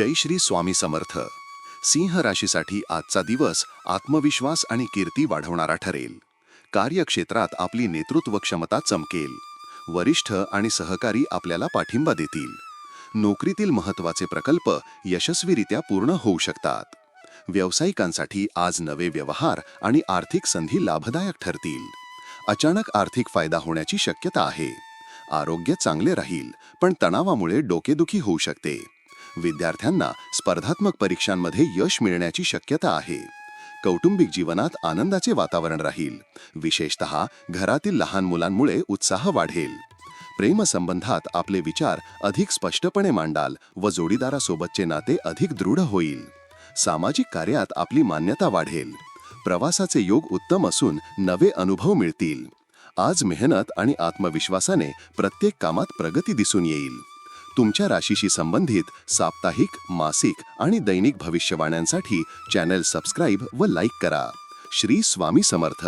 जय श्री स्वामी समर्थ. सिंह राशीसाठी आजचा दिवस आत्मविश्वास आणि कीर्ती वाढवणारा ठरेल. कार्यक्षेत्रात आपली नेतृत्व क्षमता चमकेल. वरिष्ठ आणि सहकारी आपल्याला पाठिंबा देतील. नोकरीतील महत्त्वाचे प्रकल्प यशस्वीरित्या पूर्ण होऊ शकतात. व्यावसायिकांसाठी आज नवे व्यवहार आणि आर्थिक संधी लाभदायक ठरतील. अचानक आर्थिक फायदा होण्याची शक्यता आहे. आरोग्य चांगले राहील पण तणावामुळे डोकेदुखी होऊ शकते. विद्यार्थ्यांना स्पर्धात्मक परीक्षांमध्ये यश मिळण्याची शक्यता आहे. कौटुंबिक जीवनात आनंदाचे वातावरण राहील. विशेषत घरातील लहान मुलांमुळे उत्साह वाढेल. प्रेमसंबंधात आपले विचार अधिक स्पष्टपणे मांडाल व जोडीदारासोबतचे नाते अधिक दृढ होईल. सामाजिक कार्यात आपली मान्यता वाढेल. प्रवासाचे योग उत्तम असून नवे अनुभव मिळतील. आज मेहनत आणि आत्मविश्वासाने प्रत्येक कामात प्रगती दिसून येईल. तुमच्या राशीशी संबंधित साप्ताहिक मासिक आणि दैनिक भविष्यवाण्यांसाठी चॅनल सबस्क्राईब व लाईक करा. श्री स्वामी समर्थ.